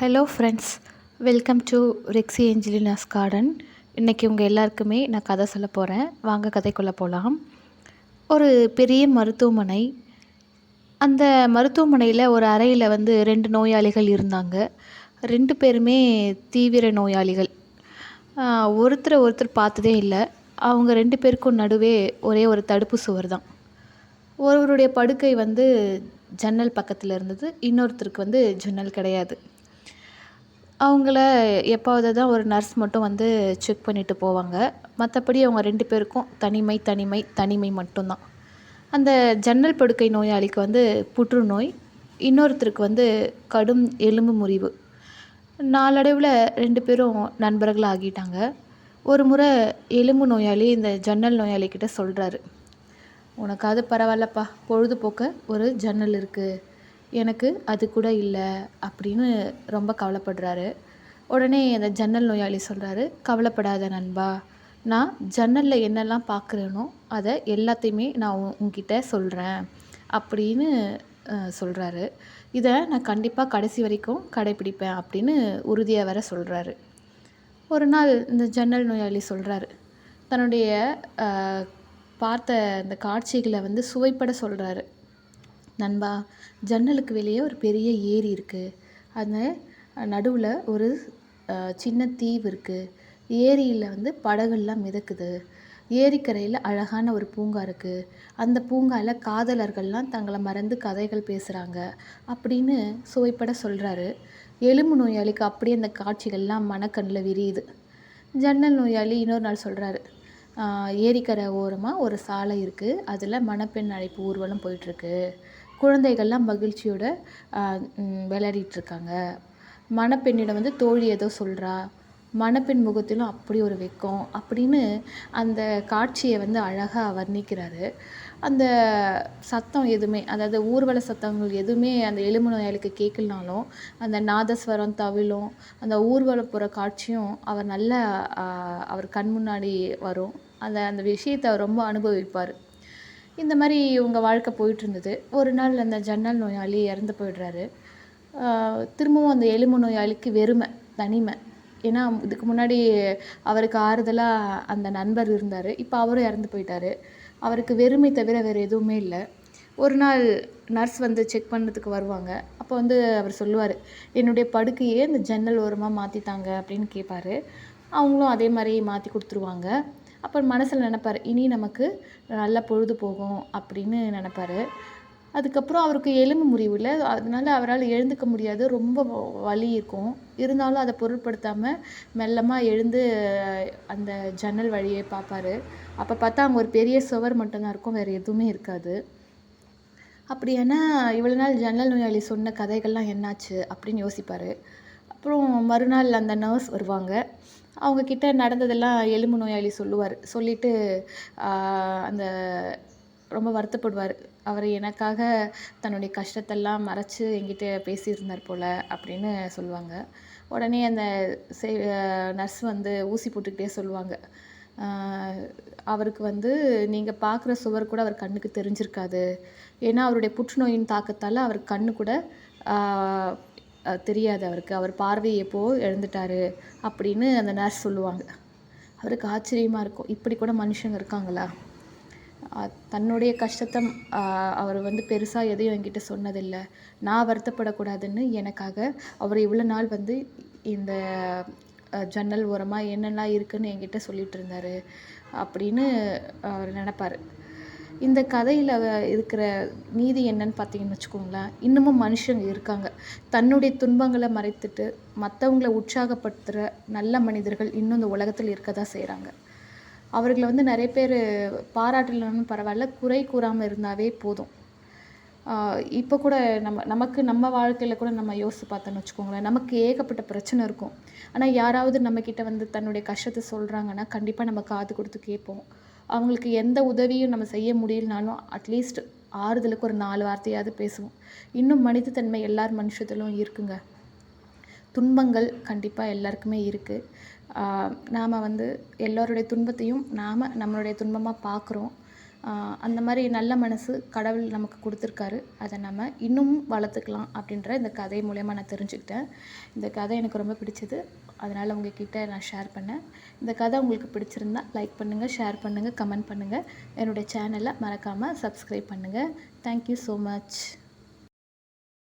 Hello friends welcome to Rexy Angelina's garden இன்றைக்கி உங்கள் எல்லாருக்குமே நான் கதை சொல்ல போகிறேன் வாங்க கதைக்குள்ளே போகலாம் ஒரு பெரிய மருத்துவமனை. அந்த மருத்துவமனையில் ஒரு அறையில் வந்து ரெண்டு நோயாளிகள் இருந்தாங்க. ரெண்டு பேருமே தீவிர நோயாளிகள். ஒருத்தரை ஒருத்தர் பார்த்ததே இல்லை. அவங்க ரெண்டு பேருக்கும் நடுவே ஒரே ஒரு தடுப்பு சுவர் தான். ஒருவருடைய படுக்கை வந்து ஜன்னல் பக்கத்தில் இருந்தது. இன்னொருத்தருக்கு வந்து ஜன்னல் கிடையாது. அவங்கள எப்பாவது தான் ஒரு நர்ஸ் மட்டும் வந்து செக் பண்ணிட்டு போவாங்க. மற்றபடி அவங்க ரெண்டு பேருக்கும் தனிமை தனிமை தனிமை மட்டும்தான். அந்த ஜன்னல் படுக்கை நோயாளிக்கு வந்து புற்றுநோய் இன்னொருத்தருக்கு வந்து கடும் எலும்பு முறிவு. நாளடைவில் ரெண்டு பேரும் நண்பர்கள் ஆகிட்டாங்க. ஒரு முறை எலும்பு நோயாளி இந்த ஜன்னல் நோயாளிக்கிட்ட சொல்கிறாரு உனக்காவது பரவாயில்லப்பா பொழுதுபோக்க ஒரு ஜன்னல் இருக்குது எனக்கு அது கூட இல்லை அப்படின்னு ரொம்ப கவலைப்படுறாரு. உடனே அந்த ஜன்னல் நோயாளி சொல்கிறாரு கவலைப்படாத நண்பா நான் ஜன்னலில் என்னெல்லாம் பார்க்குறேனோ அதை எல்லாத்தையுமே நான் உங்ககிட்ட சொல்கிறேன் அப்படின்னு சொல்கிறாரு இதை நான் கண்டிப்பாக கடைசி வரைக்கும் கடைப்பிடிப்பேன் அப்படின்னு உறுதியாக வேற சொல்கிறாரு ஒரு நாள் இந்த ஜன்னல் நோயாளி சொல்கிறாரு தன்னுடைய பார்த்த அந்த காட்சிகளை வந்து சுவைப்பட சொல்கிறாரு நண்பா ஜன்னலுக்கு வெளியே ஒரு பெரிய ஏரி இருக்குது அந்த நடுவில் ஒரு சின்ன தீவு இருக்குது ஏரியில் வந்து படகுலாம் மிதக்குது. ஏரிக்கரையில் அழகான ஒரு பூங்கா இருக்குது அந்த பூங்காவில் காதலர்கள்லாம் தங்களை மறந்து கதைகள் பேசுகிறாங்க அப்படின்னு சுவைப்பட சொல்கிறாரு எலும்பு நோயாளிக்கு அப்படியே அந்த காட்சிகள்லாம் மனக்கண்ணில் விரியுது. ஜன்னல் நோயாளி இன்னொரு நாள் சொல்கிறாரு ஏரிக்கரை ஓரமாக ஒரு சாலை இருக்குது அதில் மணப்பெண் அழைப்பு ஊர்வலம் போயிட்டுருக்கு குழந்தைகள்லாம் மகிழ்ச்சியோட ஆஹ், இருக்காங்க மணப்பெண்ணிடம் வந்து தோழி ஏதோ சொல்கிறா மணப்பெண் முகத்திலும் அப்படி ஒரு வெக்கம் அப்படின்னு அந்த காட்சியை வந்து அழகாக வர்ணிக்கிறாரு. அந்த சத்தம் எதுவுமே அதாவது ஊர்வல சத்தங்கள் எதுவுமே அந்த எலும்பு நோயாளிக்கு கேட்கலனாலும் அந்த நாதஸ்வரம் தவிலும் அந்த ஊர்வலப்புற போகிற காட்சியும் அவர் நல்ல அவர் கண் முன்னாடி வரும். அந்த அந்த விஷயத்தை அவர் ரொம்ப அனுபவிப்பார். இந்த மாதிரி இவங்க வாழ்க்கை போயிட்டு இருந்தது ஒரு நாள் அந்த ஜன்னல் நோயாளி இறந்து போயிடுறாரு. திரும்பவும் அந்த எலும்பு நோயாளிக்கு வெறுமை தனிமை. ஏன்னா இதுக்கு முன்னாடி அவருக்கு ஆறுதலாக அந்த நண்பர் இருந்தார். இப்போ அவரும் இறந்து போயிட்டாரு. அவருக்கு வெறுமை தவிர வேறு எதுவுமே இல்லை. ஒரு நாள் நர்ஸ் வந்து செக் பண்ணுறதுக்கு வருவாங்க. அப்போ வந்து அவர் சொல்லுவார் என்னுடைய படுக்கையே இந்த ஜன்னல் ஓரமாக மாற்றித்தாங்க அப்படின்னு கேட்பாரு அவங்களும் அதே மாதிரி மாற்றி கொடுத்துருவாங்க. அப்புறம் மனசில் நினப்பார் இனி நமக்கு நல்ல பொழுது போகும் அப்படின்னு நினப்பார். அதுக்கப்புறம் அவருக்கு எலும்பு முறிவு இல்லை. அதனால அவரால் எழுந்துக்க முடியாது. ரொம்ப வ- வலி இருக்கும். இருந்தாலும் அதை பொருட்படுத்தாமல் மெல்லமாக எழுந்து அந்த ஜன்னல் வழியே பார்ப்பாரு. அப்போ பார்த்தா அங்கே ஒரு பெரிய சுவர் மட்டும்தான் இருக்கும். வேறு எதுவுமே இருக்காது. அப்படியானா இவ்வளோ நாள் ஜன்னல் நோயாளி சொன்ன கதைகள்லாம் என்னாச்சு அப்படின்னு யோசிப்பார். அப்புறம் மறுநாள் அந்த நர்ஸ் வருவாங்க. அவங்கக்கிட்ட நடந்ததெல்லாம் எலும்பு நோயாளி சொல்லுவார். சொல்லிட்டு அந்த ரொம்ப வருத்தப்படுவார். அவர் எனக்காக தன்னுடைய கஷ்டத்தெல்லாம் மறைச்சு என்கிட்ட பேசியிருந்தார் போல் அப்படின்னு சொல்லுவாங்க. உடனே அந்த நர்ஸ் வந்து ஊசி போட்டுக்கிட்டே சொல்லுவாங்க. அவருக்கு வந்து நீங்கள் பார்க்குற சுவர் கூட அவர் கண்ணுக்கு தெரிஞ்சிருக்காது. ஏன்னா அவருடைய புற்றுநோயின் தாக்கத்தால் அவர் கண்ணு கூட தெரியாது அவருக்கு. அவர் பார்வையை எப்போது இழந்துட்டாரு அப்படின்னு அந்த நர்ஸ் சொல்லுவாங்க. அவருக்கு ஆச்சரியமாக இருக்கும். இப்படி கூட மனுஷங்க இருக்காங்களா? தன்னுடைய கஷ்டத்தை அவர் வந்து பெருசாக எதையும் என்கிட்ட சொன்னதில்லை. நான் வருத்தப்படக்கூடாதுன்னு எனக்காக அவர் இவ்வளோ நாள் வந்து இந்த ஜன்னல் ஓரமாக என்னெல்லாம் இருக்குன்னு என்கிட்ட சொல்லிட்டு இருந்தார் அப்படின்னு அவர் நினப்பார். இந்த கதையில் இருக்கிற நீதி என்னன்னு பார்த்தீங்கன்னு வச்சுக்கோங்களேன் இன்னமும் மனுஷங்க இருக்காங்க. தன்னுடைய துன்பங்களை மறைத்துட்டு மற்றவங்கள உற்சாகப்படுத்துகிற நல்ல மனிதர்கள் இன்னும் இந்த உலகத்தில் இருக்க தான் செய்கிறாங்க அவர்களை வந்து நிறைய பேர் பாராட்டலன்னு பரவாயில்ல குறை கூறாமல் இருந்தாவே போதும். இப்போ கூட நம்ம நமக்கு நம்ம வாழ்க்கையில் கூட நம்ம யோசித்து பார்த்தோன்னு வச்சுக்கோங்களேன் நமக்கு ஏகப்பட்ட பிரச்சனை இருக்கும். ஆனால் யாராவது நம்மக்கிட்ட வந்து தன்னுடைய கஷ்டத்தை சொல்கிறாங்கன்னா கண்டிப்பாக நம்ம காது கொடுத்து கேட்போம். அவங்களுக்கு எந்த உதவியும் நம்ம செய்ய முடியலனாலும் அட்லீஸ்ட் ஆறுதலுக்கு ஒரு நாலு வார்த்தையாவது பேசுவோம். இன்னும் மனிதத்தன்மை எல்லார் மனுஷத்திலும் இருக்குங்க. துன்பங்கள் கண்டிப்பாக எல்லாருக்குமே இருக்குது நாம் வந்து எல்லோருடைய துன்பத்தையும் நாம் நம்மளுடைய துன்பமாக பார்க்குறோம். அந்த மாதிரி நல்ல மனசு கடவுள் நமக்கு கொடுத்துருக்காரு. அதை நம்ம இன்னும் வளர்த்துக்கலாம் அப்படின்ற இந்த கதை மூலயமா நான் தெரிஞ்சுக்கிட்டேன். இந்த கதை எனக்கு ரொம்ப பிடிச்சது. அதனால் உங்ககிட்ட நான் ஷேர் பண்ணேன். இந்த கதை உங்களுக்கு பிடிச்சிருந்தா லைக் பண்ணுங்கள் ஷேர் பண்ணுங்கள் கமெண்ட் பண்ணுங்கள் என்னுடைய சேனலை மறக்காமல் சப்ஸ்கிரைப் பண்ணுங்கள் தேங்க்யூ ஸோ மச்